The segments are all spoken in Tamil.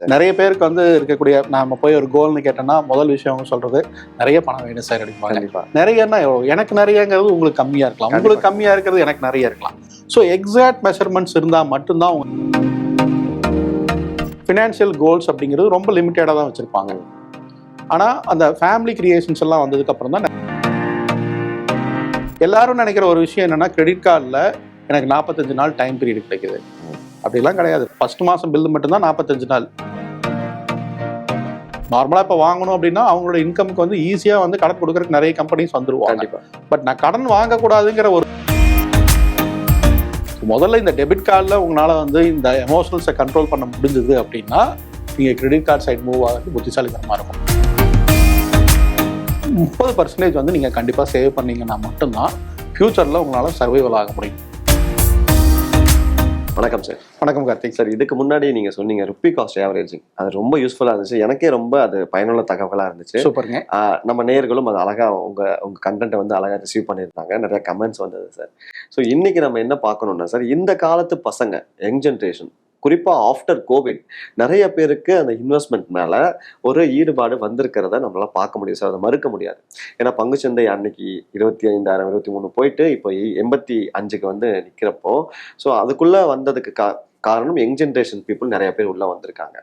நிறைய பேருக்கு வந்து இருக்கக்கூடிய நாம போய் ஒரு கோல்னு கேட்டோம்னா முதல் விஷயம் அவங்க சொல்றது நிறைய பணம் வேணும் சார் அப்படிம்பாங்க நிறையன்னா எவ்வளவு? எனக்கு நிறையங்கிறது உங்களுக்கு கம்மியா இருக்கலாம். உங்களுக்கு கம்மியா இருக்கிறது எனக்கு நிறைய இருக்கலாம். ஸோ எக்ஸாக்ட் மெஷர்மெண்ட்ஸ் இருந்தா மட்டும்தான் ஃபினான்ஷியல் கோல்ஸ் அப்படிங்கிறது ரொம்ப லிமிட்டடாக தான் வச்சிருப்பாங்க. ஆனா அந்த ஃபேமிலி கிரியேஷன்ஸ் எல்லாம் வந்ததுக்கு அப்புறம் தான் எல்லாரும் நினைக்கிற ஒரு விஷயம் என்னன்னா கிரெடிட் கார்டில் எனக்கு நாற்பத்தஞ்சு நாள் டைம் பீரியட் கிடைக்குது. அப்படிலாம் கிடையாது. ஃபர்ஸ்ட் மாசம் பில்லு மட்டும்தான் நாற்பத்தஞ்சு நாள். நார்மலாக இப்போ வாங்கணும் அப்படின்னா அவங்களோட இன்கம்க்கு வந்து ஈஸியாக வந்து கடன் கொடுக்கறதுக்கு நிறைய கம்பெனிஸ் வந்துருவாங்க. கண்டிப்பா. பட் நான் கடன் வாங்கக்கூடாதுங்கிற ஒரு முதல்ல இந்த டெபிட் கார்டில் உங்களால் வந்து இந்த எமோஷனல்ஸை கண்ட்ரோல் பண்ண முடிஞ்சது அப்படின்னா நீங்கள் கிரெடிட் கார்டு சைடு மூவ் ஆகிறது புத்திசாலித்தனமாக இருக்கும். முப்பது பர்சன்டேஜ் வந்து நீங்கள் கண்டிப்பாக சேவ் பண்ணீங்கன்னா மட்டும்தான் ஃப்யூச்சரில் உங்களால் சர்வைவல் ஆக முடியும். வணக்கம் சார். வணக்கம் கார்த்திக். சார் இதுக்கு முன்னாடி நீங்க சொன்னீங்க ருப்பி காஸ்ட் ஆவரேஜிங் அது ரொம்ப யூஸ்ஃபுல்லா இருந்துச்சு. எனக்கே ரொம்ப அது பயனுள்ள தகவலா இருந்துச்சு. சூப்பருங்க. நம்ம நேயர்களும் அது அழகா உங்க உங்க கண்டென்ட்டை வந்து அழகா ரிசீவ் பண்ணியிருந்தாங்க. நிறைய கமெண்ட்ஸ் வந்தது சார். ஸோ இன்னைக்கு நம்ம என்ன பார்க்கணும்னா சார் இந்த காலத்து பசங்க யங் ஜென்ரேஷன் குறிப்பாக ஆஃப்டர் கோவிட் நிறைய பேருக்கு அந்த இன்வெஸ்ட்மெண்ட் மேலே ஒரு ஈடுபாடு வந்திருக்கிறத நம்மளால் பார்க்க முடியும் சார். அதை மறுக்க முடியாது. ஏன்னா பங்குச்சந்தை அன்னைக்கு இருபத்தி ஐந்தாயிரம் இருபத்தி மூணு போயிட்டு இப்போ எண்பத்தி அஞ்சுக்கு வந்து நிற்கிறப்போ ஸோ அதுக்குள்ளே வந்ததுக்கு கா காரணம் யங் ஜென்ரேஷன் பீப்புள் நிறைய பேர் உள்ள வந்திருக்காங்க.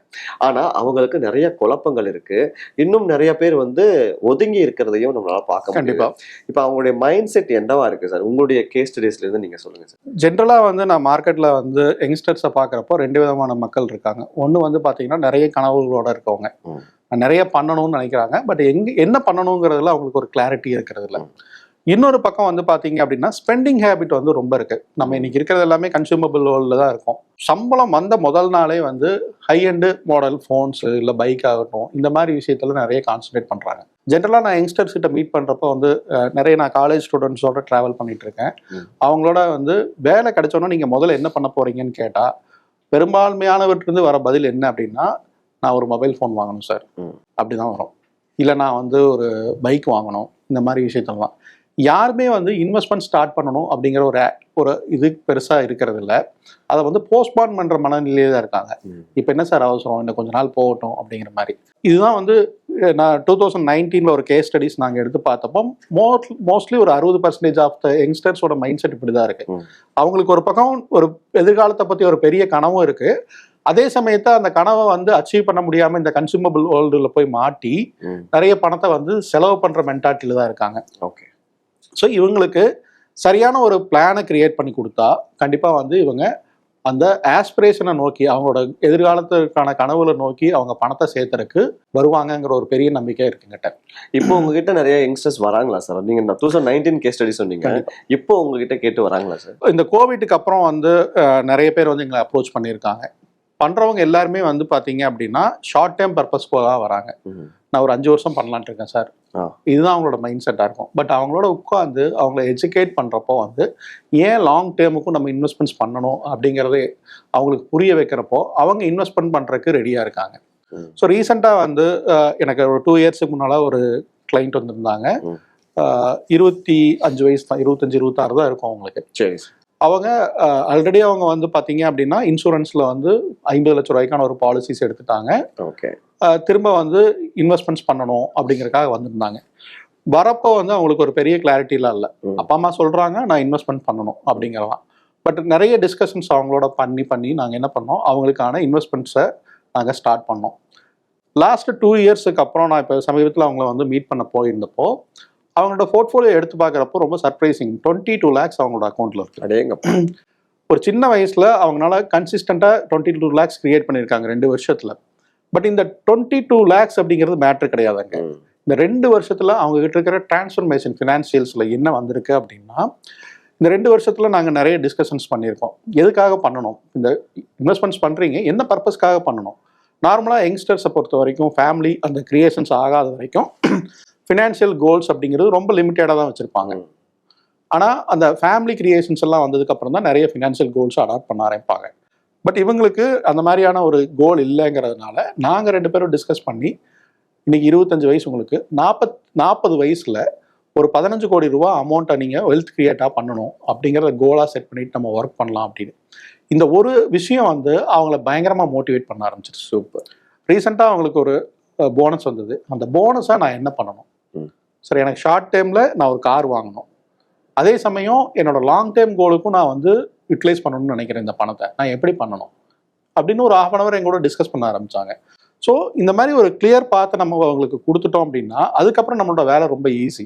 ஆனா அவங்களுக்கு நிறைய குழப்பங்கள் இருக்கு. இன்னும் நிறைய பேர் வந்து ஒதுங்கி இருக்கிறதையும் நம்மளால பார்க்க முடியும் கண்டிப்பா. இப்போ அவங்களுடைய மைண்ட் செட் என்னவா இருக்கு சார் உங்களுடைய கேஸ் ஸ்டடிஸ்ல இருந்து நீங்க சொல்லுங்க சார் ஜென்ரலாக வந்து நான் மார்க்கெட்டில் வந்து யங்ஸ்டர்ஸை பார்க்குறப்போ ரெண்டு விதமான மக்கள் இருக்காங்க. ஒன்று வந்து பார்த்தீங்கன்னா நிறைய கனவுகளோட இருக்கவங்க. நிறைய பண்ணணும்னு நினைக்கிறாங்க. பட் எங்க என்ன பண்ணணுங்கிறதுல அவங்களுக்கு ஒரு கிளாரிட்டி இருக்கிறது இல்ல. இன்னொரு பக்கம் வந்து பார்த்தீங்க அப்படின்னா ஸ்பெண்டிங் ஹேபிட் வந்து ரொம்ப இருக்கு. நம்ம இன்னைக்கு இருக்கிறது எல்லாமே கன்சூமபிள் வேர்ல்டில் தான் இருக்கும். சம்பளம் வந்த முதல் நாளே வந்து ஹை எண்டு மாடல் ஃபோன்ஸ் இல்லை பைக் ஆகட்டும் இந்த மாதிரி விஷயத்துல நிறைய கான்சன்ட்ரேட் பண்ணுறாங்க ஜென்ரலாக நான் யங்ஸ்டர்ஸ் கிட்ட மீட் பண்ணுறப்போ வந்து நிறைய நான் காலேஜ் ஸ்டூடெண்ட்ஸோட ட்ராவல் பண்ணிட்டு இருக்கேன். அவங்களோட வந்து வேலை கிடைச்சோன்னா நீங்கள் முதல்ல என்ன பண்ண போறீங்கன்னு கேட்டால் பெரும்பான்மையானவற்றிலிருந்து வர பதில் என்ன அப்படின்னா நான் ஒரு மொபைல் ஃபோன் வாங்கணும் சார். ம். அப்படிதான் வரும். இல்லை நான் வந்து ஒரு பைக் வாங்கணும் இந்த மாதிரி விஷயத்தெல்லாம். யாருமே வந்து இன்வெஸ்ட்மெண்ட் ஸ்டார்ட் பண்ணணும் அப்படிங்கிற ஒரு ஒரு இது பெருசாக இருக்கிறது இல்ல அதை வந்து போஸ்ட்பான் பண்ணுற மனநிலையே தான் இருக்காங்க. இப்போ என்ன சார் அவசரம்? இன்னும் கொஞ்ச நாள் போகட்டும் அப்படிங்கிற மாதிரி. இதுதான் வந்து நான் டூ தௌசண்ட் நைன்டீனில் ஒரு கேஸ் ஸ்டடிஸ் நாங்கள் எடுத்து பார்த்தப்போ மோஸ்ட் மோஸ்ட்லி ஒரு அறுபது பர்சன்டேஜ் ஆஃப் த யங்ஸ்டர்ஸோட மைண்ட் செட் இப்படி தான் இருக்கு. ம். அவங்களுக்கு ஒரு பக்கம் ஒரு எதிர்காலத்தை பற்றி ஒரு பெரிய கனவும் இருக்கு. அதே சமயத்தை அந்த கனவை வந்து அச்சீவ் பண்ண முடியாம இந்த கன்சூமபிள் வேர்ல்டுல போய் மாட்டி. நிறைய பணத்தை வந்து செலவு பண்ற மென்டாலிட்டியில தான் இருக்காங்க. ஓகே. ஸோ இவங்களுக்கு சரியான ஒரு பிளானை கிரியேட் பண்ணி கொடுத்தா கண்டிப்பா வந்து இவங்க அந்த ஆஸ்பிரேஷனை நோக்கி அவங்களோட எதிர்காலத்திற்கான கனவுல நோக்கி அவங்க பணத்தை சேர்த்தறதுக்கு வருவாங்கங்கிற ஒரு பெரிய நம்பிக்கை இருக்குங்கிட்ட இப்போ உங்ககிட்ட நிறைய யங்ஸ்டர்ஸ் வராங்களா சார் நீங்க two thousand nineteen case study சொன்னீங்க. இப்போ உங்ககிட்ட கேட்டு வராங்களா சார் இந்த கோவிட்டுக்கு அப்புறம் வந்து நிறைய பேர் வந்து எங்களை அப்ரோச் பண்ணியிருக்காங்க. பண்றவங்க எல்லாருமே வந்து பாத்தீங்க அப்படின்னா ஷார்ட் டேர்ம் பர்பஸ்க்காக வராங்க. நான் ஒரு அஞ்சு வருஷம் பண்ணலான்ட்டு இருக்கேன் சார். இதுதான் அவங்களோட மைண்ட் செட்டாக இருக்கும். பட் அவங்களோட உட்காந்து அவங்கள எஜுகேட் பண்ணுறப்போ வந்து ஏன் லாங் டேர்முக்கும் நம்ம இன்வெஸ்ட்மெண்ட்ஸ் பண்ணணும் அப்படிங்கிறதே அவங்களுக்கு புரிய வைக்கிறப்போ அவங்க இன்வெஸ்ட்மெண்ட் பண்ணுறதுக்கு ரெடியாக இருக்காங்க. ஸோ ரீசெண்டாக வந்து எனக்கு ஒரு டூ இயர்ஸுக்கு முன்னால் ஒரு கிளைண்ட் வந்திருந்தாங்க. இருபத்தி அஞ்சு வயசு தான் இருபத்தஞ்சு இருபத்தாறு தான் இருக்கும் அவங்களுக்கு. அவங்க ஆல்ரெடி அவங்க வந்து பார்த்தீங்க அப்படின்னா இன்சூரன்ஸில் வந்து ஐம்பது லட்ச ரூபாய்க்கான ஒரு பாலிசிஸ் எடுத்துட்டாங்க. ஓகே. திரும்ப வந்து இன்வெஸ்ட்மெண்ட்ஸ் பண்ணணும் அப்படிங்கறதுக்காக வந்திருந்தாங்க. வரப்போ வந்து அவங்களுக்கு ஒரு பெரிய கிளாரிட்டிலாம் இல்லை. அப்பா அம்மா சொல்றாங்க நான் இன்வெஸ்ட்மெண்ட் பண்ணணும் அப்படிங்கிறதான் பட் நிறைய டிஸ்கஷன்ஸ் அவங்களோட பண்ணி பண்ணி நாங்கள் என்ன பண்ணோம்? அவங்களுக்கான இன்வெஸ்ட்மெண்ட்ஸை நாங்கள் ஸ்டார்ட் பண்ணோம். லாஸ்ட் டூ இயர்ஸுக்கு அப்புறம் நான் இப்போ சமீபத்தில் அவங்கள வந்து மீட் பண்ண போயிருந்தப்போ அவங்களோட போர்ட்ஃபோலியோ எடுத்து பார்க்குறப்போ ரொம்ப சர்ப்ரைசிங் டுவெண்ட்டி டூ லேக்ஸ் அவங்களோட அக்கௌண்ட்டில் இருக்கு. அடேங்கப்பா. ஒரு சின்ன வயசுல அவங்களால கன்சிஸ்டண்டா டுவெண்ட்டி டூ லேக்ஸ் கிரியேட் பண்ணியிருக்காங்க ரெண்டு வருஷத்துல. பட் இந்த டுவெண்ட்டி டூ லேக்ஸ் அப்படிங்கிறது மேட்ரு கிடையாதுங்க. இந்த ரெண்டு வருஷத்துல அவங்க கிட்ட இருக்கிற டிரான்ஸ்ஃபர்மேஷன் ஃபினான்சியல்ஸ்ல என்ன வந்திருக்கு அப்படின்னா இந்த ரெண்டு வருஷத்துல நாங்க நிறைய டிஸ்கஷன்ஸ் பண்ணியிருக்கோம். எதுக்காக பண்ணணும்? இந்த இன்வெஸ்ட்மெண்ட்ஸ் பண்றீங்க என்ன பர்பஸ்க்காக பண்ணணும்? நார்மலாக யங்ஸ்டர்ஸை பொறுத்த வரைக்கும் ஃபேமிலி அந்த கிரியேஷன்ஸ் ஆகாத வரைக்கும் ஃபினான்ஷியல் கோல்ஸ் அப்படிங்கிறது ரொம்ப லிமிட்டடாக தான் வச்சிருப்பாங்க. ஆனால் அந்த ஃபேமிலி கிரியேஷன்ஸ் எல்லாம் வந்ததுக்கு அப்புறம் தான் நிறைய ஃபினான்ஷியல் கோல்ஸ் அடாப்ட் பண்ண ஆரம்பிப்பாங்க. பட் இவங்களுக்கு அந்த மாதிரியான ஒரு கோல் இல்லைங்கிறதுனால நாங்கள் ரெண்டு பேரும் டிஸ்கஸ் பண்ணி இன்னைக்கு இருபத்தஞ்சு வயசு உங்களுக்கு நாற்பத் நாற்பது வயசுல ஒரு பதினஞ்சு கோடி ரூபா அமௌண்ட்டை நீங்கள் வெல்த் கிரியேட்டாக பண்ணணும் அப்படிங்கிறத கோலாக செட் பண்ணிட்டு நம்ம ஒர்க் பண்ணலாம் அப்படின்னு. இந்த ஒரு விஷயம் வந்து அவங்கள பயங்கரமாக மோட்டிவேட் பண்ண ஆரம்பிச்சிருச்சு சூப்பர் ரீசெண்டாக அவங்களுக்கு ஒரு போனஸ் வந்தது. அந்த போனஸை நான் என்ன பண்ணணும். சரி எனக்கு ஷார்ட் டைமில் நான் ஒரு கார் வாங்கணும். அதே சமயம் என்னோட லாங் டைம் கோலுக்கும் நான் வந்து யூட்டிலைஸ் பண்ணணும்னு நினைக்கிறேன் இந்த பணத்தை. நான் எப்படி பண்ணணும்? அப்படின்னு ஒரு ஹாஃப் அன் அவர் எங்கூட டிஸ்கஸ் பண்ண ஆரம்பிச்சாங்க. ஸோ இந்த மாதிரி ஒரு கிளியர் பார்த்து நம்ம அவங்களுக்கு கொடுத்துட்டோம் அப்படின்னா அதுக்கப்புறம் நம்மளோட வேலை ரொம்ப ஈஸி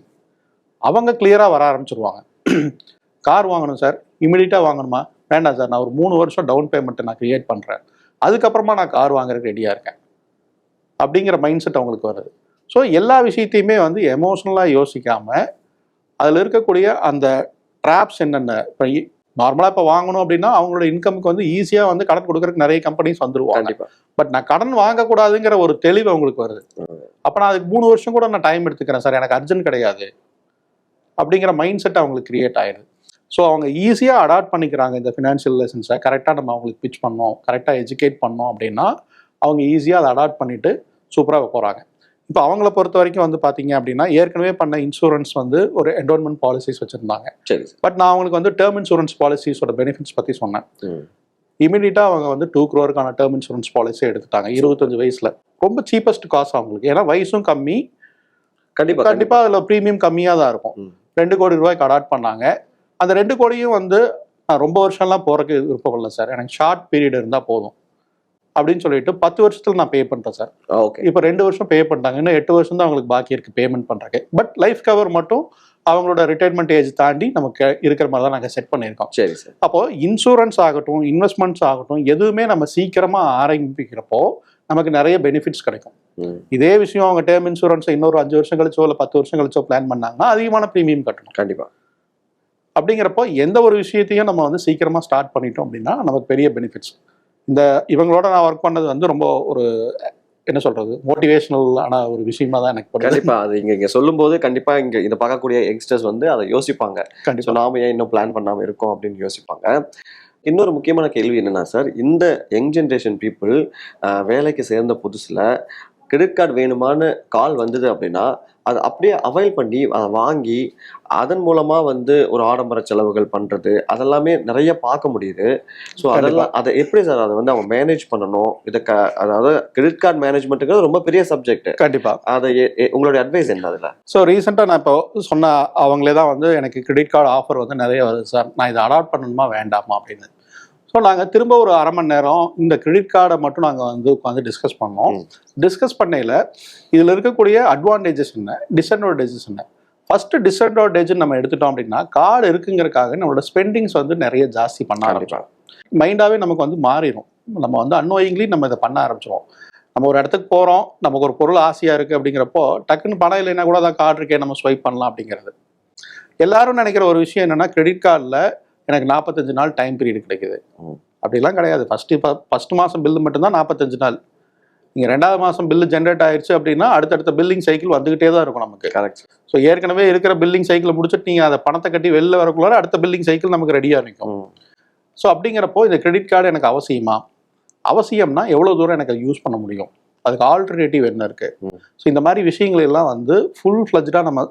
அவங்க கிளியராக வர ஆரம்பிச்சிருவாங்க. கார் வாங்கணும் சார் இமிடியட்டாக வாங்கணுமா? வேண்டாம் சார் நான் ஒரு மூணு வருஷம் டவுன் பேமெண்ட்டை நான் கிரியேட் பண்ணுறேன் அதுக்கப்புறமா நான் கார் வாங்குறதுக்கு ரெடியாக இருக்கேன். அப்படிங்கிற மைண்ட் செட் அவங்களுக்கு வருது. ஸோ எல்லா விஷயத்தையுமே வந்து எமோஷ்னலாக யோசிக்காமல் அதில் இருக்கக்கூடிய அந்த ட்ராப்ஸ் என்னென்ன? இப்போ நார்மலாக இப்போ வாங்கணும் அப்படின்னா அவங்களோட இன்கமுக்கு வந்து ஈஸியாக வந்து கடன் கொடுக்கறதுக்கு நிறைய கம்பெனிஸ் வந்துருவாங்க. பட் நான் கடன் வாங்கக்கூடாதுங்கிற ஒரு தெளிவு அவங்களுக்கு வருது. அப்போ நான் அதுக்கு மூணு வருஷம் கூட நான் டைம் எடுத்துக்கிறேன். சார் எனக்கு அர்ஜென்ட் கிடையாது. அப்படிங்கிற மைண்ட் செட் அவங்களுக்கு கிரியேட் ஆயிடுது. ஸோ அவங்க ஈஸியாக அடாப்ட் பண்ணிக்கிறாங்க இந்த ஃபினான்ஷியல் லெசன்ஸை கரெக்டாக நம்ம அவங்களுக்கு பிச் பண்ணோம். கரெக்டாக எஜுகேட் பண்ணோம் அப்படின்னா அவங்க ஈஸியாக அதை அடாப்ட் பண்ணிட்டு சூப்பராக போகிறாங்க இப்போ அவங்கள பொறுத்த வரைக்கும் வந்து பார்த்தீங்க அப்படின்னா ஏற்கனவே பண்ண இன்சூரன்ஸ் வந்து ஒரு என்டோன்மெண்ட் பாலிசிஸ் வச்சுருந்தாங்க. சரி பட் நான் அவங்களுக்கு வந்து டேர்ம் இன்சூரன்ஸ் பாலிசிஸோட பெனிஃபிட்ஸ் பற்றி சொன்னேன். இமீடியட்டாக அவங்க வந்து டூ க்ரோருக்கான டேர்ம் இன்சூரன்ஸ் பாலிசி எடுத்துட்டாங்க இருபத்தஞ்சு வயசுல. ரொம்ப சீப்பஸ்ட் காசு அவங்களுக்கு. ஏன்னா வயசும் கம்மி. கண்டிப்பா கண்டிப்பா அதுல ப்ரீமியம் கம்மியாக தான் இருக்கும். ரெண்டு கோடி ரூபாய்க்கு அடாப்ட் பண்ணாங்க. அந்த ரெண்டு கோடியும் வந்து நான் ரொம்ப வருஷம்லாம் போறதுக்கு விருப்பம் இல்லை சார். எனக்கு ஷார்ட் பீரியட் இருந்தால் போதும். அப்படின்னு சொல்லிட்டு பத்து வருஷத்துல நான் பே பண்றேன் சார் ஓகே இப்போ ரெண்டு வருஷம் பே பண்ணிட்டாங்க. இன்னும் எட்டு வருஷம் தான் அவங்களுக்கு பாக்கி இருக்கு பேமெண்ட் பண்றதுக்கு. பட் லைஃப் கவர் மட்டும் அவங்களோட ரிட்டையர்மெண்ட் ஏஜ் தாண்டி நமக்கு இருக்கிற மாதிரி தான் நாங்கள் செட் பண்ணியிருக்கோம். சரி சார் அப்போ இன்சூரன்ஸ் ஆகட்டும் இன்வெஸ்ட்மெண்ட்ஸ் ஆகட்டும் எதுவுமே நம்ம சீக்கிரமா ஆரம்பிக்கிறப்போ நமக்கு நிறைய பெனிஃபிட்ஸ் கிடைக்கும். இதே விஷயம் அவங்க டேர்ம் இன்சூரன்ஸ் இன்னொரு அஞ்சு வருஷம் கழிச்சோ இல்லை பத்து வருஷம் கழிச்சோ பிளான் பண்ணாங்கன்னா அதிகமான ப்ரீமியம் கட்டணும். கண்டிப்பா. அப்படிங்கிறப்போ எந்த ஒரு விஷயத்தையும் நம்ம வந்து சீக்கிரமா ஸ்டார்ட் பண்ணிட்டோம் அப்படின்னா நமக்கு பெரிய பெனிஃபிட்ஸ் இந்த இவங்களோட நான் ஒர்க் பண்ணது வந்து ரொம்ப ஒரு என்ன சொல்றது மோட்டிவேஷனலான ஒரு விஷயமா தான் எனக்கு கண்டிப்பா அது இங்க இங்க சொல்லும்போது கண்டிப்பா இங்க இதை பார்க்கக்கூடிய யங்ஸ்டர்ஸ் வந்து அதை யோசிப்பாங்க. கண்டிப்பா. நாம ஏன் இன்னும் பிளான் பண்ணாம இருக்கோம் அப்படின்னு யோசிப்பாங்க. இன்னொரு முக்கியமான கேள்வி என்னன்னா சார் இந்த யங் ஜென்ரேஷன் பீப்புள் வேலைக்கு சேர்ந்த புதுசுல கிரெடிட் கார்டு வேணுமான்னு கால் வந்தது அப்படின்னா அதை அப்படியே அவைல் பண்ணி அதை வாங்கி அதன் மூலமா வந்து ஒரு ஆடம்பர செலவுகள் பண்றது அதெல்லாமே நிறைய பார்க்க முடியுது. ஸோ அதெல்லாம் அதை எப்படி சார் அதை வந்து அவங்க மேனேஜ் பண்ணணும்? இதை க அதாவது கிரெடிட் கார்டு மேனேஜ்மெண்ட்டுங்கிறது ரொம்ப பெரிய சப்ஜெக்ட் கண்டிப்பா. அதை உங்களுடைய அட்வைஸ் என்ன அதுல? ஸோ ரீசெண்டாக நான் இப்போ சொன்ன அவங்களே தான் வந்து எனக்கு கிரெடிட் கார்டு ஆஃபர் வந்து நிறைய வருது சார். நான் இதை அடாப்ட் பண்ணணுமா வேண்டாமா அப்படின்னு. ஸோ நாங்கள் திரும்ப ஒரு அரை மணி நேரம் இந்த கிரெடிட் கார்டை மட்டும் நாங்கள் வந்து உட்காந்து டிஸ்கஸ் பண்ணோம். டிஸ்கஸ் பண்ணையில் இதில் இருக்கக்கூடிய அட்வான்டேஜஸ் என்ன? டிஸ்அட்வான்டேஜஸ் என்ன? ஃபர்ஸ்ட் டிஸ்அட்வான்டேஜ் நம்ம எடுத்துட்டோம் அப்படின்னா கார்டு இருக்குங்கிறதுக்காக நம்மளோட ஸ்பெண்டிங்ஸ் வந்து நிறைய ஜாஸ்தி பண்ண ஆரம்பிச்சோம் மைண்டாவே நமக்கு வந்து மாறிடும் நம்ம வந்து அன்னோயிங்லி நம்ம இதை பண்ண ஆரம்பிச்சிருவோம். நம்ம ஒரு இடத்துக்கு போகிறோம் நமக்கு ஒரு பொருள் ஆசையாக இருக்குது அப்படிங்கிறப்போ டக்குன்னு பணம் இல்லைன்னா கூட தான் கார்டு இருக்கே நம்ம ஸ்வைப் பண்ணலாம் அப்படிங்கிறது. எல்லாரும் நினைக்கிற ஒரு விஷயம் என்னன்னா கிரெடிட் கார்டில் எனக்கு நாற்பத்தஞ்சு நாள் டைம் பீரியட் கிடைக்குது. அப்படிலாம் கிடையாது. ஃபஸ்ட்டு ஃபஸ்ட் மாதம் பில்லு மட்டும்தான் நாற்பத்தஞ்சு நாள். நீங்கள் ரெண்டாவது மாதம் பில்லு ஜென்ரேட் ஆயிடுச்சு அப்படின்னா அடுத்தடுத்த பில்லிங் சைக்கிள் வந்துகிட்டே தான் இருக்கும் நமக்கு. கரெக்ட் ஸோ ஏற்கனவே இருக்கிற பில்லிங் சைக்கிளை முடிச்சுட்டு நீங்கள் அதை பணத்தை கட்டி வெளில வரக்குள்ளார அடுத்த பில்லிங் சைக்கிள் நமக்கு ரெடியாக நிற்கும். ஸோ அப்படிங்கிறப்போ இந்த கிரெடிட் கார்டு எனக்கு அவசியமா? அவசியம்னா எவ்வளோ தூரம் எனக்கு யூஸ் பண்ண முடியும்? அதுக்கு ஆல்டர்னேட்டிவ் என்ன இருக்கு? ம். ஸோ இந்த மாதிரி விஷயங்கள் எல்லாம் வந்து ஃபுல் ஃப்ளஜ்டாக நம்ம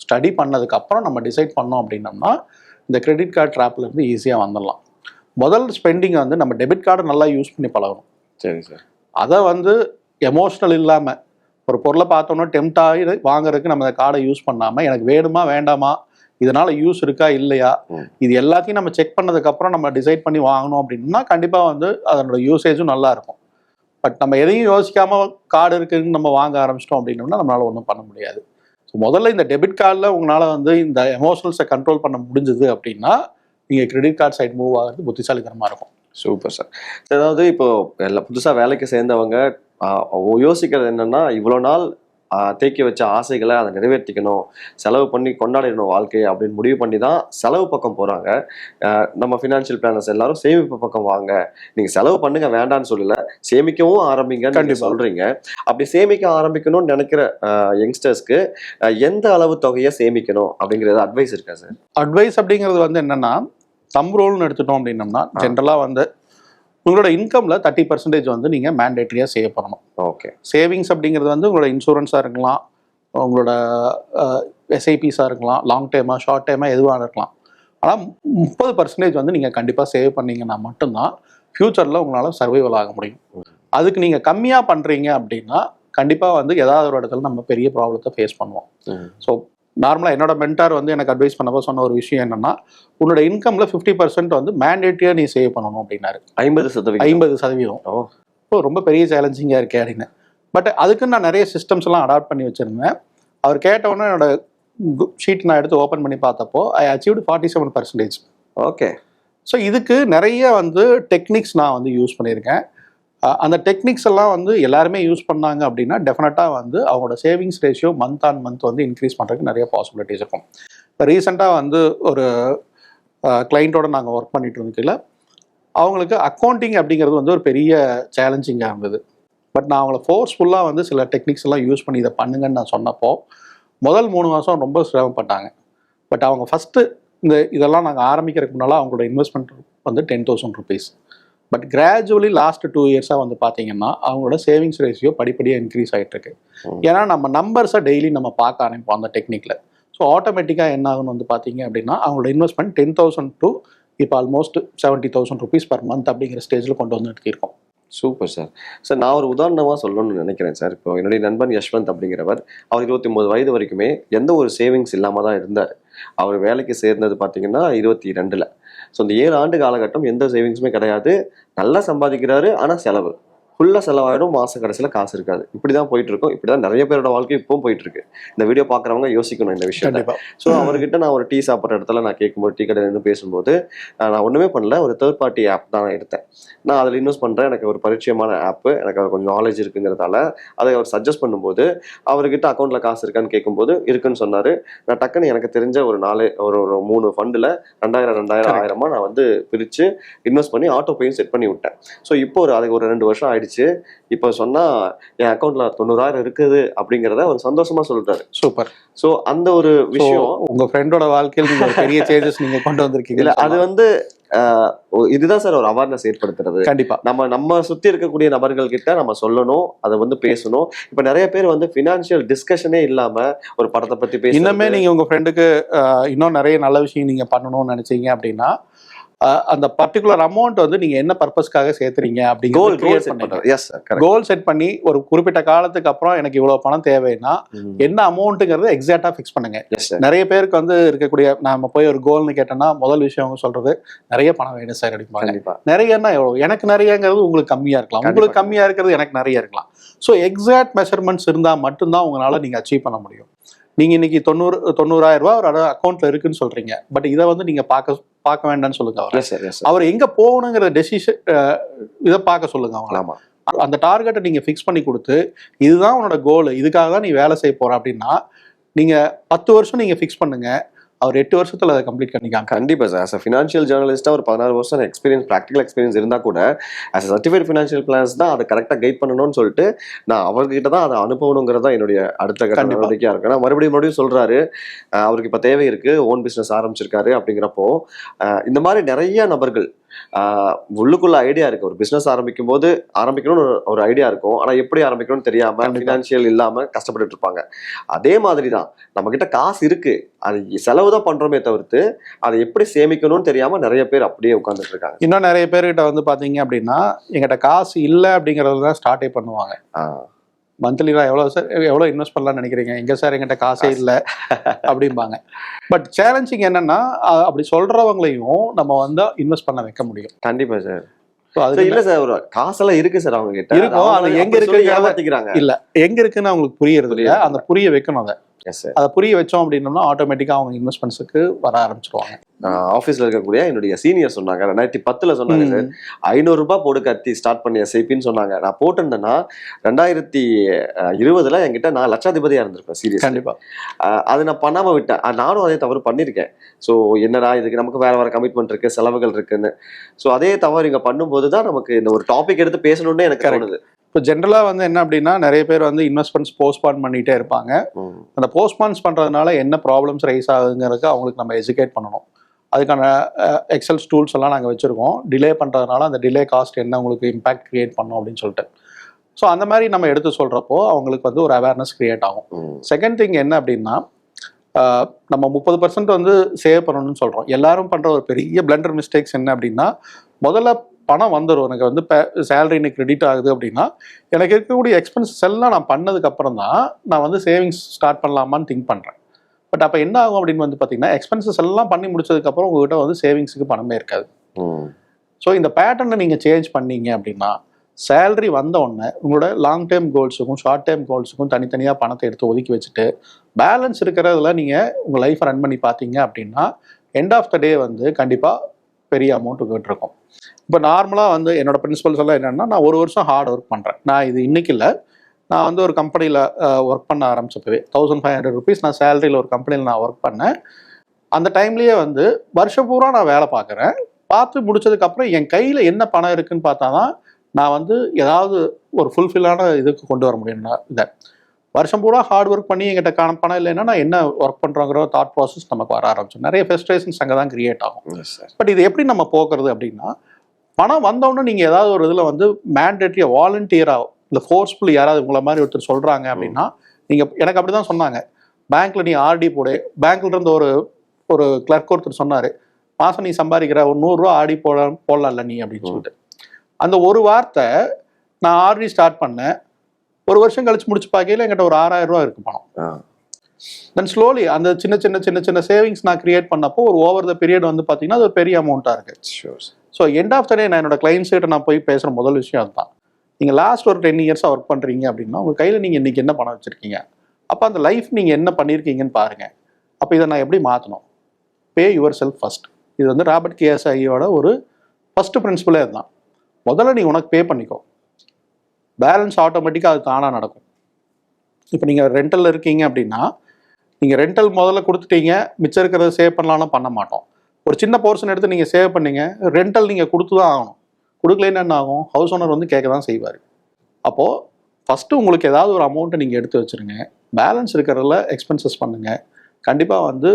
ஸ்டடி பண்ணதுக்கு அப்புறம் நம்ம டிசைட் பண்ணோம் அப்படின்னம்னா இந்த கிரெடிட் கார்டு ட்ராப்ல இருந்து ஈஸியாக வந்துடலாம். முதல் ஸ்பெண்டிங்கை வந்து நம்ம டெபிட் கார்டை நல்லா யூஸ் பண்ணி பழகணும். சரி சார். அதை வந்து எமோஷ்னல் இல்லாமல் ஒரு பொருளை பார்த்தோன்னா டெம்ட் ஆகி வாங்குறதுக்கு நம்ம அந்த கார்டை யூஸ் பண்ணாமல் எனக்கு வேணுமா வேண்டாமா இதனால யூஸ் இருக்கா இல்லையா. இது எல்லாத்தையும் நம்ம செக் பண்ணதுக்கப்புறம் நம்ம டிசைட் பண்ணி வாங்கணும் அப்படின்னா கண்டிப்பாக வந்து அதனோட யூசேஜும் நல்லா இருக்கும். பட் நம்ம எதையும் யோசிக்காம கார்டு இருக்குன்னு நம்ம வாங்க ஆரம்பிச்சிட்டோம் அப்படின்னோம்னா நம்மளால ஒன்றும் பண்ண முடியாது. ஸோ முதல்ல இந்த டெபிட் கார்டில் உங்களால் வந்து இந்த எமோஷனல்ஸை கண்ட்ரோல் பண்ண முடிஞ்சது அப்படின்னா நீங்கள் கிரெடிட் கார்டு சைடு மூவ் ஆகிறது புத்திசாலித்தனமாக இருக்கும். சூப்பர் சார் அதாவது இப்போ எல்லாம் புதுசா வேலைக்கு சேர்ந்தவங்க யோசிக்கிறது என்னன்னா இவ்வளோ நாள் தேக்கி வச்ச ஆசைகளை அதை நிறைவேற்றிக்கணும் செலவு பண்ணி கொண்டாடிடணும் வாழ்க்கையை அப்படின்னு முடிவு பண்ணி தான் செலவு பக்கம் போறாங்க. ஆஹ், நம்ம ஃபினான்ஷியல் பிளானர்ஸ் எல்லாரும் சேமிப்பு பக்கம் வாங்க. நீங்க செலவு பண்ணுங்க வேண்டாம்னு சொல்லல. சேமிக்கவும் ஆரம்பிங்கன்னு. சொல்றீங்க. அப்படி சேமிக்க ஆரம்பிக்கணும்னு நினைக்கிற யங்ஸ்டர்ஸ்க்கு எந்த அளவு தொகையை சேமிக்கணும் அப்படிங்கிறது அட்வைஸ் இருக்கா சார் அட்வைஸ் அப்படிங்கிறது வந்து என்னன்னா தம் ரோல்னு எடுத்துட்டோம் அப்படின்னம்னா. ஜென்ரலாக வந்து உங்களோட இன்கம்ல தேர்ட்டி பர்சன்டேஜ் வந்து நீங்கள் மேண்டேட்டரியாக சேவ் பண்ணணும். ஓகே சேவிங்ஸ் அப்படிங்கிறது வந்து உங்களோட இன்சூரன்ஸாக இருக்கலாம் உங்களோட எஸ்ஐபிஸாக இருக்கலாம் லாங் டைமாக ஷார்ட் டைமாக எதுவாக இருக்கலாம். ஆனால் முப்பது பர்சன்டேஜ் வந்து நீங்கள் கண்டிப்பாக சேவ் பண்ணீங்கன்னா மட்டும்தான் ஃப்யூச்சரில் உங்களால் சர்வைவல் ஆக முடியும். அதுக்கு நீங்கள் கம்மியாக பண்ணுறீங்க அப்படின்னா கண்டிப்பாக வந்து ஏதாவது ஒரு இடத்துல நம்ம பெரிய ப்ராப்ளத்தை ஃபேஸ் பண்ணுவோம். ஸோ நார்மலாக என்னோட மென்டார் வந்து எனக்கு அட்வைஸ் பண்ணப்போ சொன்ன ஒரு விஷயம் என்னன்னா உன்னோட இன்கம்ல ஃபிஃப்டி பர்சன்ட் வந்து மேண்டேட்டியாக நீ சேவ் பண்ணணும் அப்படின்னாரு. ஐம்பது சதவீதம். ஐம்பது சதவீதம். ஓ. ரொம்ப பெரிய சேலஞ்சிங்காக இருக்கே அப்படின்னு. பட் அதுக்கு நான் நிறைய சிஸ்டம்ஸ் எல்லாம் அடாப்ட் பண்ணி வச்சிருந்தேன். அவர் கேட்ட உடனே என்னோட ஷீட் நான் எடுத்து ஓப்பன் பண்ணி பார்த்தப்போ I achieved forty seven percentage okay so இதுக்கு நிறைய வந்து டெக்னிக்ஸ் நான் வந்து யூஸ் பண்ணியிருக்கேன். அந்த டெக்னிக்ஸ் எல்லாம் வந்து எல்லாருமே யூஸ் பண்ணாங்க அப்படின்னா டெஃபினட்டாக வந்து அவங்களோட savings ratio month on month வந்து இன்க்ரீஸ் பண்ணுறதுக்கு நிறைய பாசிபிலிட்டிஸ் இருக்கும். இப்போ ரீசெண்டாக வந்து ஒரு கிளைண்ட்டோட நாங்கள் ஒர்க் பண்ணிட்டு இருந்துக்கல அவங்களுக்கு அக்கௌண்டிங் அப்படிங்கிறது வந்து ஒரு பெரிய சேலஞ்சிங்காக இருந்தது. பட் நான் அவங்கள ஃபோர்ஸ்ஃபுல்லாக வந்து சில டெக்னிக்ஸ் எல்லாம் யூஸ் பண்ணி இதை பண்ணுங்கன்னு நான் சொன்னப்போ முதல் மூணு மாதம் ரொம்ப சிரமப்பட்டாங்க. பட் அவங்க ஃபஸ்ட்டு இந்த இதெல்லாம் நாங்கள் ஆரம்பிக்கிறதுக்கு முன்னால் அவங்களோட இன்வெஸ்ட்மெண்ட் வந்து ten thousand rupees but gradually last two இயர்ஸாக வந்து பார்த்தீங்கன்னா அவங்களோட சேவிங்ஸ் ரேஷியோ படிப்படியாக இன்க்ரீஸ் ஆகிட்டு இருக்கு. ஏன்னா நம்ம நம்பர்ஸை டெய்லி நம்ம பார்க்க ஆரம்பிப்போம் அந்த டெக்னிக்கில் ஸோ ஆட்டோமேட்டிக்காக என்ன ஆகும்னு வந்து பார்த்தீங்க அப்படின்னா அவங்களோட இன்வெஸ்ட்மெண்ட் டென் தௌசண்ட் டு இப்போ almost seventy thousand rupees per month அப்படிங்கிற ஸ்டேஜில் கொண்டு வந்துட்டு இருக்கோம் சூப்பர் சார் சார் நான் ஒரு உதாரணமாக சொல்லணும்னு நினைக்கிறேன் சார் இப்போ என்னுடைய நண்பன் யஷ்வந்த் அப்படிங்கிறவர் அவர் இருபத்தி ஒன்பது வயது வரைக்குமே எந்த ஒரு சேவிங்ஸ் இல்லாமல் தான் இருந்தார். அவர் வேலைக்கு சேர்ந்தது பார்த்தீங்கன்னா இருபத்தி ரெண்டில் ஸோ இந்த ஏழு ஆண்டு காலகட்டம் எந்த சேவிங்ஸுமே கிடையாது. நல்லா சம்பாதிக்கிறாரு ஆனால் செலவு. ஃபுல்லாக செலவாயிடும் மாச கடைசியில் காசு இருக்காது. இப்படி தான் போயிட்டு இருக்கும் இப்படி தான் நிறைய பேரோட வாழ்க்கை இப்பவும் போயிட்டு இருக்கு இந்த வீடியோ பார்க்குறவங்க யோசிக்கணும் இந்த விஷயத்தை. கண்டிப்பாக ஸோ அவர்கிட்ட நான் ஒரு டீ சாப்பிட்ற இடத்துல நான் கேட்கும்போது டீ கடையில் நின்று பேசும்போது நான் ஒன்றுமே பண்ணல. ஒரு தேர்ட் பார்ட்டி ஆப் தான் எடுத்தேன். நான் அதில் இன்வெஸ்ட் பண்ணுறேன் எனக்கு ஒரு பரிச்சயமான ஆப்பு எனக்கு கொஞ்சம் நாலேஜ் இருக்குங்கிறதால அதை அவர் சஜஸ்ட் பண்ணும்போது அவர்கிட்ட அக்கௌண்ட்டில் காசு இருக்கான்னு கேட்கும்போது இருக்குன்னு சொன்னார். நான் டக்குன்னு எனக்கு தெரிஞ்ச ஒரு நாலு ஒரு ஒரு மூணு ஃபண்டில் ரெண்டாயிரம் ரெண்டாயிரம். ஆயிரமா நான் வந்து பிரித்து இன்வெஸ்ட் பண்ணி ஆட்டோ பேயும் செட் பண்ணி விட்டேன். ஸோ இப்போ ஒரு அதுக்கு ஒரு ரெண்டு வருஷம் ஆயிடுச்சு. இப்போ சொன்னால் என் அக்கௌண்ட்டில் தொண்ணூறாயிரம் இருக்குது அப்படிங்கிறத அவர் சந்தோஷமா சொல்றாரு. சூப்பர். ஸோ அந்த ஒரு விஷயம் உங்க ஃப்ரெண்டோட வாழ்க்கையில் நீங்க ஒரு பெரிய சேஞ்சஸ் நீங்க கொண்டு வந்திருக்கீங்க இல்ல அது வந்து இதுதான் சார் ஒரு அவேர்னஸ் ஏற்படுத்துறது. கண்டிப்பா. நம்ம நம்ம சுத்தி இருக்கக்கூடிய நபர்கள் கிட்ட நம்ம சொல்லணும் அதை வந்து பேசணும். இப்ப நிறைய பேர் வந்து பினான்சியல் டிஸ்கஷனே இல்லாம ஒரு படத்தை பத்தி பேச இன்னுமே நீங்க உங்க ஃப்ரெண்டுக்கு இன்னும் நிறைய நல்ல விஷயம் நீங்க பண்ணணும்னு நினைச்சீங்க அப்படின்னா அந்த பர்டிகுலர் அமௌண்ட் வந்து நீங்க என்ன பர்பஸ்க்காக சேர்த்துறீங்க கோல் அப்படிங்கிறது goal create set yes goal set பண்ணி ஒரு குறிப்பிட்ட காலத்துக்கு அப்புறம் எனக்கு இவ்வளவு பணம் தேவைன்னா என்ன அமௌண்ட்டுங்கிறத எக்ஸாக்டா ஃபிக்ஸ் பண்ணுங்க. நிறைய பேருக்கு வந்து இருக்கக்கூடிய நாம போய் ஒரு கோல்னு கேட்டோம்னா முதல் விஷயம் அவங்க சொல்றது நிறைய பணம் வேணும் சார் அப்படிம்பாங்க. கண்டிப்பா. நிறையன்னா எவ்வளவு? எனக்கு நிறையங்கிறது உங்களுக்கு கம்மியா இருக்கலாம். உங்களுக்கு கம்மியா இருக்கிறது எனக்கு நிறைய இருக்கலாம். ஸோ எக்ஸாக்ட் மெஷர்மெண்ட்ஸ் இருந்தா மட்டும்தான் உங்களால நீங்க அச்சீவ் பண்ண முடியும். நீங்க இன்னைக்கு தொண்ணூறு தொண்ணூறாயிரம் ரூபாய் ஒரு அக்கௌண்ட்ல இருக்குன்னு சொல்றீங்க. பட் இதை வந்து நீங்க பார்க்க பார்க்க வேண்டாம்னு சொல்லுங்க அவர். அவர் எங்க போகணுங்கிற டெசிஷன் இதை பார்க்க சொல்லுங்க அவங்கள ஆமா. அந்த டார்கெட்டை நீங்க ஃபிக்ஸ் பண்ணி கொடுத்து இதுதான் உன்னோட கோல் இதுக்காக தான் நீ வேலை செய்ய போற அப்படின்னா நீங்க பத்து வருஷம் நீங்க ஃபிக்ஸ் பண்ணுங்க. அவர் எட்டு வருஷத்துல அதை கம்ப்ளீட் பண்ணிக்காங்க. கண்டிப்பா சார். அஸ் ஃபினான்ஷியல் ஜேர்னலிஸ்டா ஒரு பதினாறு வருஷம் எக்ஸ்பீரியன்ஸ் ப்ராக்டிகல் எக்ஸ்பீரியன்ஸ் இருந்தா கூட அஸ் சர்டிஃபைட் ஃபினான்ஷியல் பிளான்ஸ் தான் அதை கரெக்டாக கைட் பண்ணணும்னு சொல்லிட்டு நான் அவர்கிட்ட தான் அதை அனுப்பணுங்கிறது தான் என்னுடைய அடுத்த கட்ட கண்டிப்பா. நடவடிக்கையா இருக்கு. நான் மறுபடியும் மறுபடியும் சொல்றாரு அஹ் அவருக்கு இப்ப தேவை இருக்கு ஓன் பிசினஸ் ஆரம்பிச்சிருக்காரு அப்படிங்கிறப்போ இந்த மாதிரி நிறைய நபர்கள் உள்ளுக்குள்ள ஐடியா இருக்கு. ஒரு பிசினஸ் ஆரம்பிக்கும் போது ஆரம்பிக்கணும்னு ஒரு- ஐடியா இருக்கும். ஆனா எப்படி ஆரம்பிக்கணும்னு தெரியாம கண்டிப்பா. ஃபினான்ஷியல் இல்லாம கஷ்டப்பட்டுட்டு இருப்பாங்க. அதே மாதிரி தான் நம்ம கிட்ட காசு இருக்கு. அது செலவு தான் பண்றோமே தவிர்த்து அதை எப்படி சேமிக்கணும்னு தெரியாம நிறைய பேர் அப்படியே உட்கார்ந்துட்டு இருக்காங்க. இன்னும் நிறைய பேர்கிட்ட வந்து பாத்தீங்க அப்படின்னா எங்கிட்ட காசு இல்லை அப்படிங்கறது தான் ஸ்டார்டே பண்ணுவாங்க ஆஹ் மந்த்லி நான் எவ்வளோ சார் எவ்வளோ இன்வெஸ்ட் பண்ணலாம்னு நினைக்கிறீங்க? எங்க சார் எங்கிட்ட காசே இல்லை. அப்படிம்பாங்க. பட் சேலஞ்சிங் என்னன்னா அப்படி சொல்றவங்களையும் நம்ம வந்து இன்வெஸ்ட் பண்ண வைக்க முடியும். கண்டிப்பா சார் இல்ல சார் ஒரு காசெல்லாம் இருக்கு சார் அவங்க கிட்ட இருக்கும், அது எங்க ஏமாத்திக்கிறாங்க. இல்ல. எங்க இருக்குன்னு அவங்களுக்கு புரியறது இல்ல புரியுது. அந்த புரிய வைக்கணும் அதை. அதை புரிய வச்சோம் அப்படின்னோம்னா ஆட்டோமேட்டிக்கா அவங்க இன்வெஸ்ட்மெண்ட்ஸுக்கு வர ஆரம்பிச்சிருவாங்க. ஆஃபீஸ்ல இருக்கக்கூடிய என்னுடைய சீனியர் சொன்னாங்க. ரெண்டாயிரத்தி பத்துல சொன்னாங்க சார் ஐநூறு ரூபாய் போடு கத்தி ஸ்டார்ட் பண்ணி எஸ்ஐபின்னு சொன்னாங்க. நான் போட்டிருந்தேன்னா ரெண்டாயிரத்தி இருபதுல என்கிட்ட நான் லட்சாதிபதியா இருந்திருப்பேன் சீரியஸ் கண்டிப்பா. அது நான் பண்ணாம விட்டேன். நானும் அதே தவறு பண்ணியிருக்கேன் ஸோ என்னடா இதுக்கு நமக்கு வேற வேற கமிட்மெண்ட் இருக்கு செலவுகள் இருக்குன்னு. ஸோ அதே தவறு இங்க பண்ணும்போது தான் நமக்கு இந்த ஒரு டாபிக் எடுத்து பேசணும்னு எனக்கு. தோணுது. இப்போ ஜென்ரலா வந்து என்ன அப்படின்னா நிறைய பேர் வந்து இன்வெஸ்ட்மெண்ட்ஸ் போஸ்ட்பான் பண்ணிட்டே இருப்பாங்க. அந்த போஸ்ட்பான்ஸ் பண்றதுனால என்ன ப்ராப்ளம்ஸ் ரைஸ் ஆகுங்கிறதுக்கு அவங்களுக்கு நம்ம எஜுகேட் பண்ணணும். அதுக்கான எக்ஸல் டூல்ஸ் எல்லாம் நாங்கள் வச்சுருக்கோம். டிலே பண்ணுறதுனால அந்த டிலே காஸ்ட் என்ன உங்களுக்கு இம்பாக்ட் கிரியேட் பண்ணும் அப்படின்னு சொல்லிட்டு. ஸோ அந்த மாதிரி நம்ம எடுத்து சொல்கிறப்போ அவங்களுக்கு வந்து ஒரு அவேர்னஸ் கிரியேட் ஆகும். செகண்ட் திங் என்ன அப்படின்னா நம்ம முப்பது பர்சன்ட் வந்து சேவ் பண்ணணும்னு சொல்கிறோம் எல்லாரும் பண்ணுற ஒரு பெரிய பிளண்டர் மிஸ்டேக்ஸ் என்ன அப்படின்னா முதல்ல பணம் வந்துடும் எனக்கு வந்து சேலரி இன்னைக்கு கிரெடிட் ஆகுது அப்படின்னா எனக்கு இருக்கக்கூடிய எக்ஸ்பென்சஸ் எல்லாம் நான் பண்ணதுக்கு அப்புறம் தான் நான் வந்து சேவிங்ஸ் ஸ்டார்ட் பண்ணலாமான்னு திங்க் பண்ணுறேன் பட் அப்போ என்ன ஆகும் அப்படின்னு வந்து பார்த்தீங்கன்னா எக்ஸ்பென்சஸ் எல்லாம் பண்ணி முடிச்சதுக்கப்புறம் உங்ககிட்ட வந்து சேவிங்ஸுக்கு பணமே இருக்காது. ஸோ இந்த பேட்டர்னை நீங்கள் சேஞ்ச் பண்ணீங்க அப்படின்னா சேலரி வந்த உடனே உங்களோட லாங் டேர்ம் கோல்ஸுக்கும் ஷார்ட் டேர்ம் கோல்ஸுக்கும் தனித்தனியாக பணத்தை எடுத்து ஒதுக்கி வச்சுட்டு பேலன்ஸ் இருக்கிறதுல நீங்கள் உங்கள் லைஃப்பை ரன் பண்ணி பார்த்தீங்க அப்படின்னா எண்ட் ஆஃப் த டே வந்து கண்டிப்பாக பெரிய அமௌண்ட் உங்ககிட்ட இருக்கும் இப்போ நார்மலாக வந்து என்னோட பிரின்சிபல்ஸ் எல்லாம் என்னென்னா நான் ஒரு வருஷம் ஹார்ட் ஒர்க் பண்ணுறேன் நான் இது இன்னைக்கு இல்லை. நான் வந்து ஒரு கம்பெனியில் ஒர்க் பண்ண ஆரம்பிச்சப்பவே தௌசண்ட் ஃபைவ் ஹண்ட்ரட் ருபீஸ் நான் சேலரியில் ஒரு கம்பெனியில் நான் ஒர்க் பண்ணேன். அந்த டைம்லேயே வந்து வருஷம் பூரா நான் வேலை பார்க்குறேன். பார்த்து முடிச்சதுக்கப்புறம் என் கையில் என்ன பணம் இருக்குன்னு பார்த்தா தான் நான் வந்து ஏதாவது ஒரு ஃபுல்ஃபில்லான இதுக்கு கொண்டு வர முடியும். நான் இதை வருஷம் பூரா ஹார்ட் ஒர்க் பண்ணி எங்கிட்ட காண பணம் இல்லைன்னா நான் என்ன ஒர்க் பண்ணுறோங்கிற தாட் ப்ராசஸ் நமக்கு வர ஆரம்பிச்சோம் நிறைய ஃபெஸ்ட்ரேஷன்ஸ் அங்கே தான் கிரியேட் ஆகும். பட் இது எப்படி நம்ம போக்குறது அப்படின்னா பணம் வந்தோடனே நீங்கள் ஏதாவது ஒரு இதில் வந்து மேண்டேட்ரியாக வாலண்டியராக இல்லை ஃபோர்ஸ்ஃபுல்லி யாராவது உங்களை மாதிரி ஒருத்தர் சொல்கிறாங்க அப்படின்னா நீங்கள் எனக்கு அப்படி தான் சொன்னாங்க பேங்க்ல நீ ஆர்டி போடு. பேங்க்ல இருந்து ஒரு ஒரு கிளர்க் ஒருத்தர் சொன்னார். மாதம் நீ சம்பாதிக்கிற ஒரு நூறுரூவா ஆடி போட போடலாம்ல நீ அப்படின்னு சொல்லிட்டு. அந்த ஒரு வார்த்தை நான் ஆர்டி ஸ்டார்ட் பண்ணேன். ஒரு வருஷம் கழிச்சு முடிச்சு பார்க்கையில என்கிட்ட ஒரு ஆறாயிரம் ரூபா இருக்கு பணம். தென் ஸ்லோலி அந்த சின்ன சின்ன சின்ன சின்ன சேவிங்ஸ் நான் கிரியேட் பண்ணப்போ ஒரு ஓவர் த பீரியட் வந்து பார்த்தீங்கன்னா அது ஒரு பெரிய அமௌண்ட்டாக இருக்கு. So end of the day நான் என்னோட கிளைண்ட்ஸ் கிட்ட நான் போய் பேசுகிற முதல் விஷயம் அதுதான். நீங்கள் லாஸ்ட் ஒரு டென் இயர்ஸாக ஒர்க் பண்ணுறீங்க அப்படின்னா உங்கள் கையில் நீங்கள் இன்றைக்கி என்ன பணம் வச்சுருக்கீங்க? அப்போ அந்த லைஃப் நீங்கள் என்ன பண்ணியிருக்கீங்கன்னு பாருங்கள் அப்போ இதை நான் எப்படி மாற்றணும் பே யுவர் செல்ஃப் ஃபஸ்ட் இது வந்து ராபர்ட் கேஎஸ்ஐயோட ஒரு ஃபஸ்ட்டு பிரின்சிபலே அதுதான். முதல்ல நீ உனக்கு பே பண்ணிக்கோ. பேலன்ஸ் ஆட்டோமேட்டிக்காக அது தானாக நடக்கும். இப்போ நீங்கள் ரெண்டலில் இருக்கீங்க அப்படின்னா நீங்கள் ரெண்டல் முதல்ல கொடுத்துட்டீங்க மிச்சம் இருக்கிறத சேவ் பண்ணலாம்னா பண்ண மாட்டோம். ஒரு சின்ன போர்ஷன் எடுத்து நீங்கள் சேவ் பண்ணீங்க ரெண்டல் நீங்கள் கொடுத்து தான் ஆகணும். கொடுக்கலைன்னா என்ன ஆகும்? ஹவுஸ் ஓனர் வந்து கேட்க தான் செய்வார். அப்போது ஃபஸ்ட்டு உங்களுக்கு ஏதாவது ஒரு அமௌண்ட்டை நீங்கள் எடுத்து வச்சுருங்க. பேலன்ஸ் இருக்கிறதுல எக்ஸ்பென்சஸ் பண்ணுங்கள் கண்டிப்பாக வந்து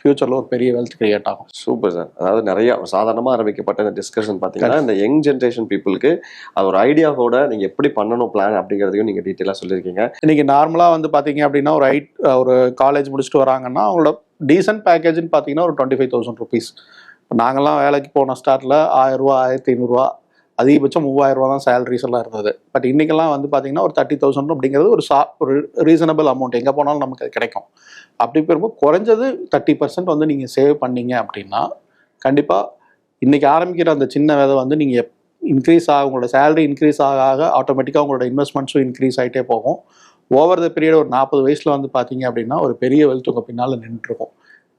ஃப்யூச்சரில் ஒரு பெரிய வெல்த் கிரியேட் ஆகும். சூப்பர் சார் அதாவது நிறைய சாதாரணமா ஆரம்பிக்கப்பட்ட இந்த டிஸ்கஷன் பாத்தீங்கன்னா இந்த யங் ஜென்ரேஷன் பீப்புளுக்கு அது ஒரு ஐடியாவோட நீங்க எப்படி பண்ணணும் பிளான் அப்படிங்கிறதையும் நீங்க டீட்டெயிலாக சொல்லியிருக்கீங்க. இன்னைக்கு நார்மலாக வந்து பார்த்தீங்க அப்படின்னா ஒரு ஐட் ஒரு காலேஜ் முடிச்சுட்டு வராங்கன்னா அவங்களோட டீசென்ட் பேக்கேஜ்னு பார்த்தீங்கன்னா ஒரு டுவெண்ட்டி ஃபைவ் தௌசண்ட் ருபீஸ் நாங்கள்லாம் வேலைக்கு போன ஸ்டார்டில் ஆயிரரூவா ஆயிரத்தி ஐநூறுரூவா அதிகபட்சம் மூவாயிரம் ரூபா தான் சேலரிஸ் எல்லாம் இருந்தது. பட் இன்றைக்கெல்லாம் வந்து பார்த்தீங்கன்னா ஒரு தேர்ட்டி தௌசண்ட் அப்படிங்கிறது ஒரு சா ஒரு ரீசனபிள் அமௌண்ட் எங்கே போனாலும் நமக்கு அது கிடைக்கும். அப்படி போகும்போது குறைஞ்சது தேர்ட்டி பர்சன்ட் வந்து நீங்கள் சேவ் பண்ணீங்க அப்படின்னா கண்டிப்பாக இன்றைக்கி ஆரம்பிக்கிற அந்த சின்ன விதை வந்து நீங்கள் இன்க்ரீஸ் ஆக உங்களோட சேலரி இன்க்ரீஸ் ஆக ஆக ஆட்டோமேட்டிக்காக உங்களோட இன்வெஸ்ட்மெண்ட்ஸும் இன்க்ரீஸ் ஆகிட்டே போகும். ஓவர் த பீரியட் ஒரு நாற்பது வயசில் வந்து பார்த்தீங்க அப்படின்னா ஒரு பெரிய வெல்த் உங்கள் பின்னால் நின்றுருக்கும்.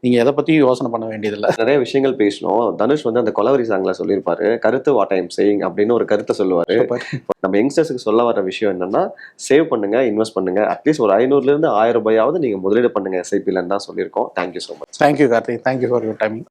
நீங்கள் எதை பற்றியும் யோசனை பண்ண வேண்டியதில்லை. நிறைய விஷயங்கள் பேசணும். தனுஷ் வந்து அந்த கொலவரி சாங்ல சொல்லியிருப்பாரு. கருத்து வாட் ஐம் சேயிங் அப்படின்னு ஒரு கருத்தை சொல்லுவாரு. நம்ம யங்ஸ்டர்ஸ்க்கு சொல்ல வர விஷயம் என்னன்னா சேவ் பண்ணுங்க இன்வெஸ்ட் பண்ணுங்க. அட்லீஸ்ட் ஒரு ஐநூறுல இருந்து ஆயிரம் ரூபாயாவது நீங்க முதலீடு பண்ணுங்க எஸ்ஐபிலன்னு தான் சொல்லியிருக்கோம். Thank you so much thank you Karthik thank you for your timing